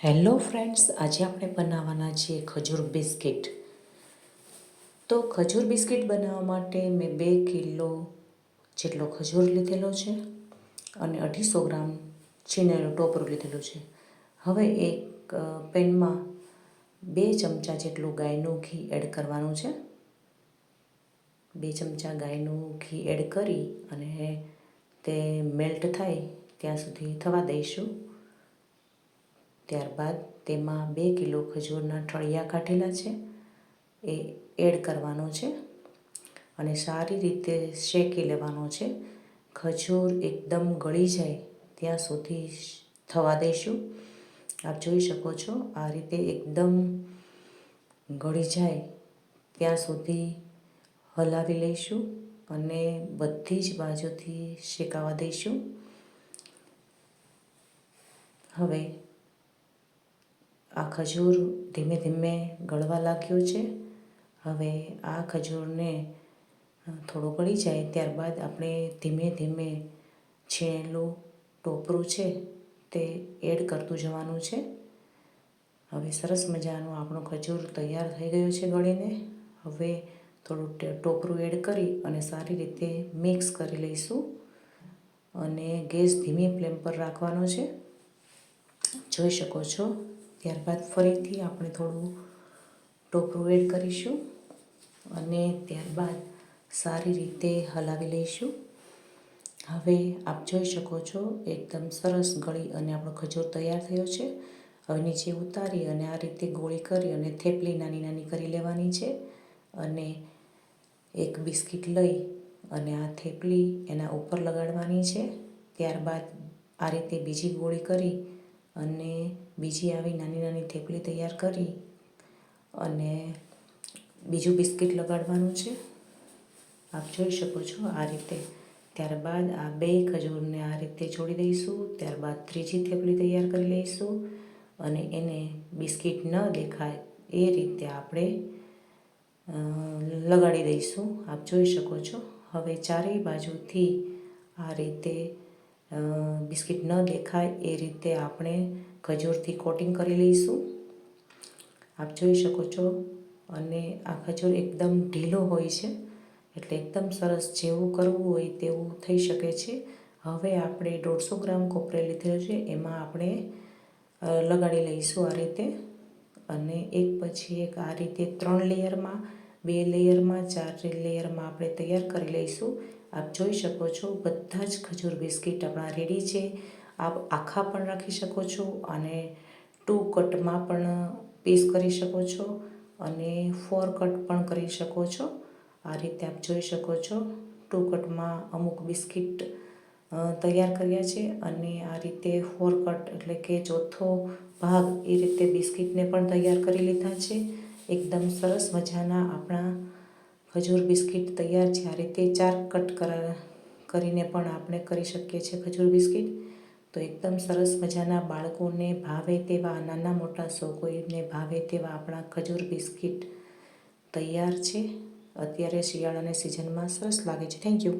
Hello friends, આજે આપણે બનાવવાના છીએ ખજૂર બિસ્કિટ. તો ખજૂર બિસ્કિટ બનાવવા માટે મેં બે કિલો જેટલો ખજૂર લીધેલો છે અને અઢીસો ગ્રામ છીનેલું ટોપરું લીધેલું છે. હવે એક પેનમાં બે ચમચા જેટલું ગાયનું ઘી એડ કરવાનું છે. બે ચમચા ગાયનું ઘી એડ કરી અને તે મેલ્ટ થાય ત્યાં સુધી થવા દઈશું. ત્યારબાદ તેમાં બે કિલો ખજૂરના ઠળિયા કાઢેલા છે. એ એડ કરવાનો છે અને સારી રીતે શેકી લેવાનો છે. ખજૂર એકદમ ગળી જાય ત્યાં સુધી થવા દઈશું આપ જોઈ શકો છો આ રીતે એકદમ ગળી જાય ત્યાં સુધી હલાવી લઈશું અને બધી જ બાજુથી શેકાવા દઈશું. હવે આ ખજૂર ધીમે ધીમે ગળવા લાગ્યો છે. હવે આ ખજૂરને થોડો ગળી જાય ત્યારબાદ આપણે ધીમે ધીમે છીણેલું ટોપરું છે તે એડ કરતું જવાનું છે. હવે સરસ મજાનો આપણો ખજૂર તૈયાર થઈ ગયો છે ગળીને. હવે થોડું ટોપરું એડ કરી અને સારી રીતે મિક્સ કરી લઈશું. અને ગેસ ધીમી ફ્લેમ પર રાખવાનો છે. જોઈ શકો છો. ત્યારબાદ ફરીથી આપણે થોડું ટોપરું એડ કરીશું અને ત્યારબાદ સારી રીતે હલાવી લઈશું. હવે આપ જોઈ શકો છો, એકદમ સરસ ગળી અને આપણો ખજૂર તૈયાર થયો છે. હવે નીચે ઉતારી અને આ રીતે ગોળી કરી અને થેપલી નાની નાની કરી લેવાની છે અને એક બિસ્કિટ લઈ અને આ થેપલી એના ઉપર લગાડવાની છે. ત્યારબાદ આ રીતે બીજી ગોળી કરી અને બીજી આવી નાની નાની થેપલી તૈયાર કરી અને બીજું બિસ્કિટ લગાડવાનું છે. આપ જોઈ શકો છો આ રીતે. ત્યારબાદ આ બે ખજૂરને આ રીતે જોડી દઈશું. ત્યારબાદ ત્રીજી થેપલી તૈયાર કરી લઈશું અને એને બિસ્કિટ ન દેખાય એ રીતે આપણે લગાડી દઈશું. આપ જોઈ શકો છો. હવે ચારેય બાજુથી આ રીતે બિસ્કિટ ન દેખાય એ રીતે આપણે ખજૂરથી કોટિંગ કરી લઈશું. આપ જોઈ શકો છો અને આ ખજૂર એકદમ ઢીલો હોય છે, એટલે એકદમ સરસ જેવું કરવું હોય તેવું થઈ શકે છે. હવે આપણે દોઢસો ગ્રામ કોપરે લીધેલું છે, એમાં આપણે લગાડી લઈશું આ રીતે. અને એક પછી એક આ રીતે ત્રણ લેયરમાં બે લેયરમાં, ચાર લેયરમાં આપણે તૈયાર કરી લઈશું. આપ જોઈ શકો છો, બધા જ ખજૂર બિસ્કિટ આપણા રેડી છે. આપ આખા પણ રાખી શકો છો અને ટુ કટમાં પણ પીસ કરી શકો છો અને ફોર કટ પણ કરી શકો છો. આ રીતે આપ જોઈ શકો છો ટુ કટમાં અમુક બિસ્કિટ તૈયાર કર્યા છે અને આ રીતે ફોર કટ એટલે કે ચોથો ભાગ એ રીતે બિસ્કિટને પણ તૈયાર કરી લીધા છે. એકદમ સરસ મજાના આપણા ખજૂર બિસ્કિટ તૈયાર છે. આ રીતે ચાર કટ કરીને પણ આપણે કરી શકીએ છીએ ખજૂર બિસ્કિટ. તો એકદમ સરસ મજાના બાળકોને ભાવે તેવા, નાના મોટા સૌ ભાવે તેવા આપણા ખજૂર બિસ્કિટ તૈયાર છે. અત્યારે શિયાળાની સિઝનમાં સરસ લાગે છે. Thank you.